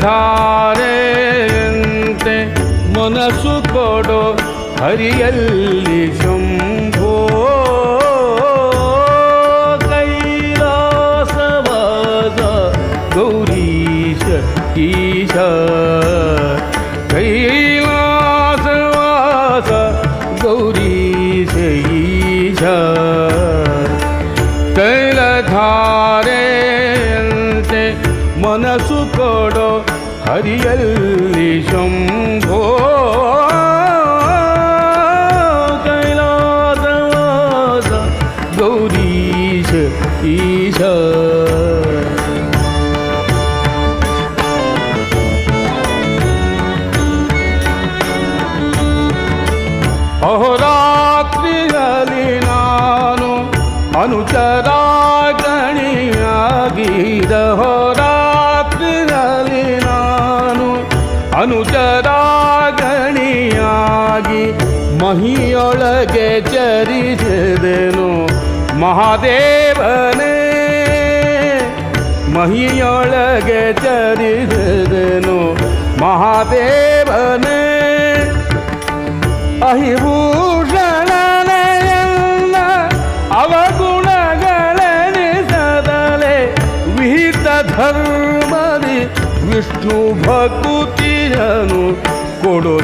ಧಾರೆಯಂತೆ ಮನಸ್ಸು ಕೊಡೋ ಹರಿಯಲ್ಲಿ ಶಂಭೋ ಕೈಲಾಸವಾದ ಗೌರೀಶ ಈಶ ಕೈಲಾಸವಾಸ ಗೌರೀಶ ಈಶ ಕೈಲಧಾರೆಯಂತೆ ಮನಸ್ಸು ಕೊಡೋ ಹರಿಯಲ್ಲಿ ಶಂಭೋ ಕೈಲಾಸವಾಸ ಗೌರೀಶ ಈಶ ಅಹೋರಾತ್ರಿಯಲ್ಲಿ ನಾನು ಅನುಚರಾಗಣಿಯಾಗಿದ ಮಹಿಯೊಳಗೆ ಚರಿಸಿದೆನು. ಮಹಾದೇವನೇ ಮಹಿಯೊಳಗೆ ಚರಿಸಿದೆನು. ಮಹಾದೇವನೇ ಅಹಿಭೂಷಣನೆಯಲ್ಲ ಅವಗುಣಗಳೆನಿಸದಲೆ. ವಿಹಿತ ಧರ್ಮದಿ ವಿಷ್ಣು ಭಕ್ತಿಯನು ಕೊಡು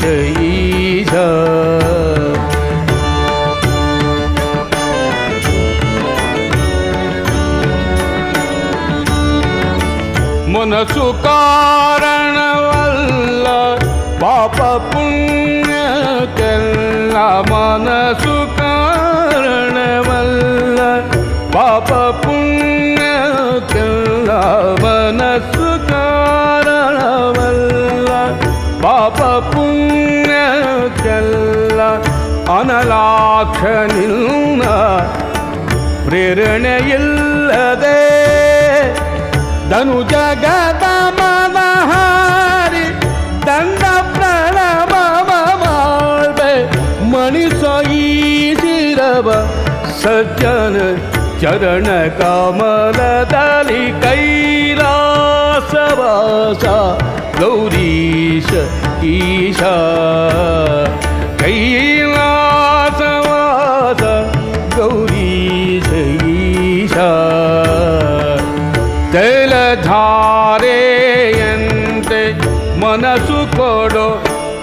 ஈசா మనసు కారణ వల్ల పాప పుణ్య కల్లా మనసు కారణ వల్ల పాప పుణ్య కల్లా మనసు కారణ వల్ల పాప పుణ్య ಅನಲಾಕ್ಷ ನಿನ್ನ ಪ್ರೇರಣೆಯಿಲ್ಲದೆ ಧನು ಜಗದ ಮನಹಾರಿ ದಂಡ ಪ್ರಣವ ಮಾಡ್ಬೆ ಮಣಿಸೊಯಿಸಿರವ ಸಜ್ಜನ ಚರಣ ಕಮಲದಲ್ಲಿ ಕೈಲಾಸವಾಸ ಗೌರೀಶ ಈಶ ಕೈಲಾಸವಾಸ ತೈಲಧಾರೆಯಂತೆ ಮನಸ್ಸು ಕೊಡೋ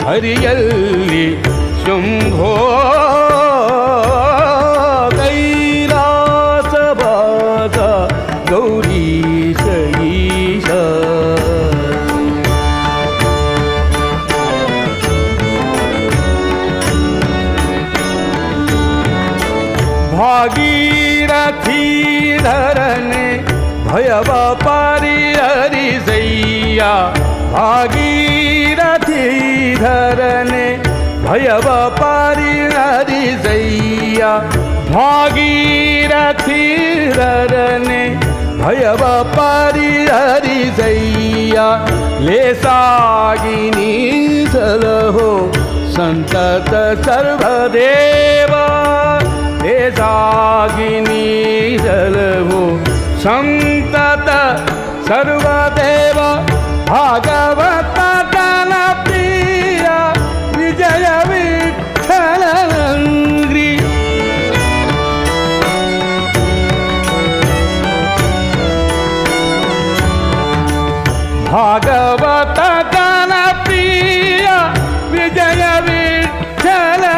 ಹರಿಯಲ್ಲಿ ಶಂಭೋ ಕೈಲಾಸವಾಸ ಗೌರೀಶ ಈಶ भयवा पारी हरिजैया भागीरथी धरने। भयवा पारी हरिजैया भागीरथी धरने। भयवा पारी हरिजैया ले सागिनी सलहो संतत सर्वदेवा। ले सागिनी सलहो சந்தத சர்வதேவ பாகவத பிரிய விஜய விட்டலங்கிரி பாகவத பிரிய விஜய விட்டலங்கி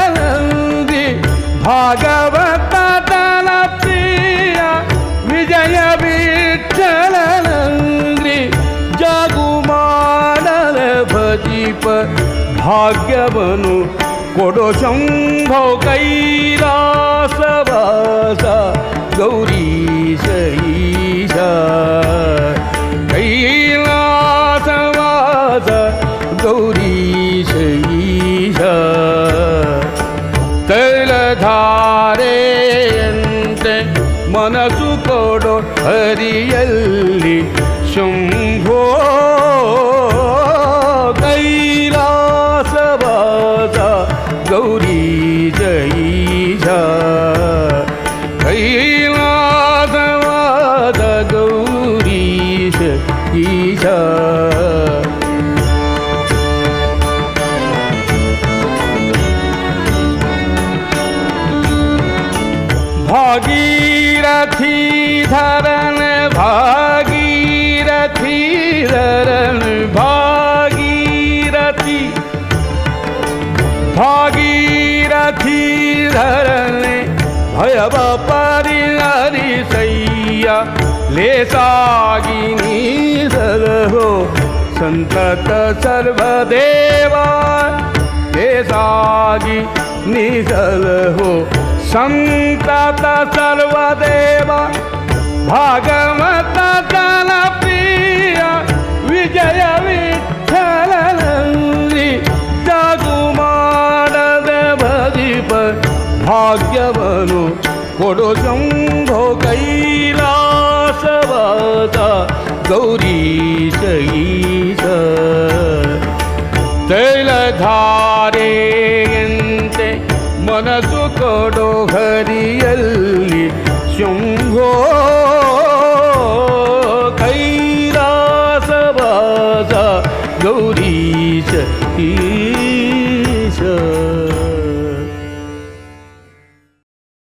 பாகவத ಭಾಗ್ಯವನು ಕೊಡೋ ಶಂಭೋ ಕೈಲಾಸವಾಸ ಗೌರೀಶ ಈಶ ಕೈಲಾಸವಾಸ ಗೌರೀಶ ಈಶ ತೈಲಧಾರೆಯಂತೆ ಮನಸ್ಸು ಕೊಡೋ ಹರಿಯಲ್ಲಿ ಶಂಭೋ भागीरथी धरण भागीरथी धरण भागीरथी। भागीरथी धरण ले सागिनी सदहो सन्तत सर्वदेवा। ले लेसी ನೀಸಲಹೋ ಸಂತತ ಸರ್ವದೇವ ಭಾಗವತ ಜನಪ್ರಿಯ ವಿಜಯ ವಿಠಲನಲ್ಲಿ ಜಾಗು ಮಾಡದ ಬದಿಪ ಭಾಗ್ಯವನು ಕೊಡು ಶಂಭೋ ಕೈಲಾಸವಾದ ಗೌರೀಶ ಈಶ ತೈಲಧಾರೆಯಂತೆ ಮನಸ್ಸು ಕೊಡೋ ಹರಿಯಲ್ಲಿ ಶುಂಭೋ ಕೈಲಾಸವಾಸ ಗೌರೀಶ ಈಶ